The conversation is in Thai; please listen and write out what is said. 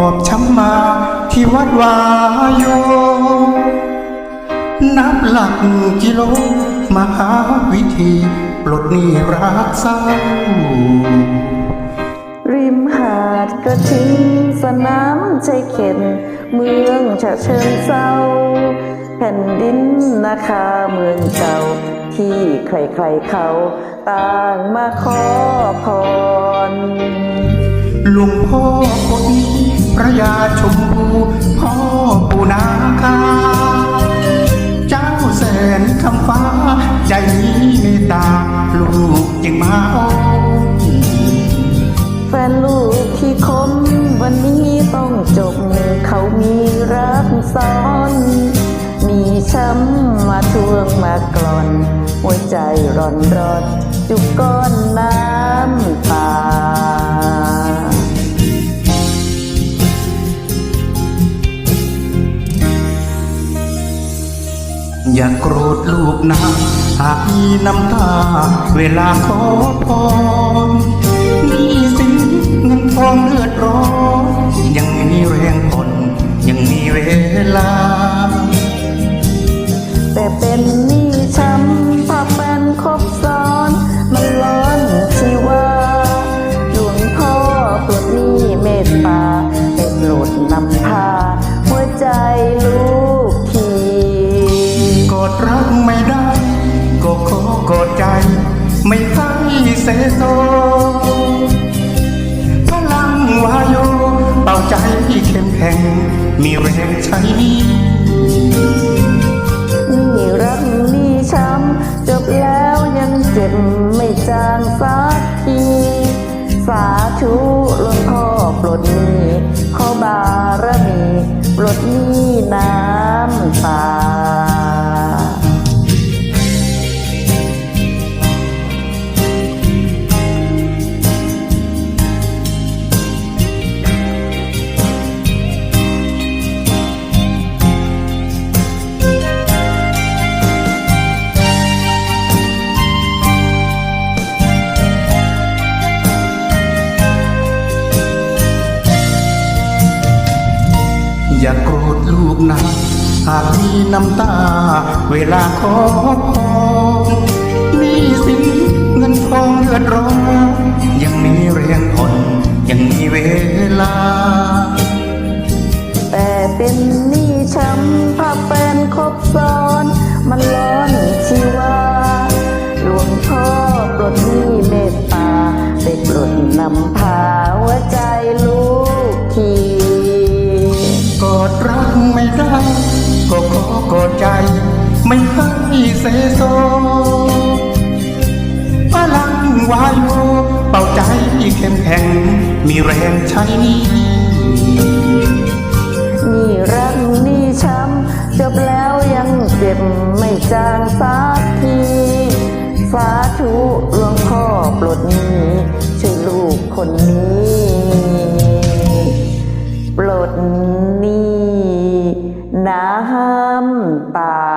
อบช้ำมาที่วัดวายโยนับหลักกิโลมาหาวิธีปลดหนี้รักเศร้า ริมหาดกระทิงสนามใจเข็น เมืองฉะเชิงเศร้า แผ่นดินนาคาเมืองเก่า ที่ใครๆเขาต่างมาขอพร หลวงพ่อคนพระยาชมพูพ่อปูนาคา เจ้าแสนคำฟ้า ใจนี้เมตตาลูกจึงมาอ้แฟนลูกที่คมวันนี้ต้องจบเขามีรักซ้อน มีช้ำมาทวงมากลอน หัวใจร้อนรอดจุกก้อนน้ำ อย่าโกรธลูกนะหากมีน้ำตา เวลาขอพรนี่สินเงินทองเลือดร้อนยังมีแรงผ่อนยังมีเวลา แต่เป็นนี้ช้ำภาพแฟนครบซ้อน มันร้อนชีวาหลวงพ่อปลดหนี้เมตตาได้โปรดนำพา หัวใจลอด รักไม่ได้ ก็ขอกอดใจ ไม่ให้เสโซพลังวายโยเป่าใจเข้มแข็ง มีแรงใช้หนี้นี่รักนี่ช้ำจบแล้วยังเจ็บไม่จางสักที สาธุหลวงพ่อปลดหนี้ขอบารมีปลดหนี้น้ำตา อย่าโกรธลูกนะ หากมีน้ำตา เวลาขอพรนี่สินเงินทองเลือดร้อนยังมีแรงผ่อนยังมีเวลา แต่เป็นหนี้ช้ำภาพแฟนครบซ้อน มันร้อนชีวาหลวงพ่อปลดหนี้เมตตาได้ปลดนำพาหัวใจลู ก็ขอกอดใจ ไม่ให้เสโซพลังวายโเป่าใจเข้มแข็ง มีแรงใช้นี่นี่รักนี่ช้ำจบแล้วยังเจ็บไม่จางสักทีสาธุหลวงพ่อปลดนี้ช่วยลูกคนนี้ ปลด tchau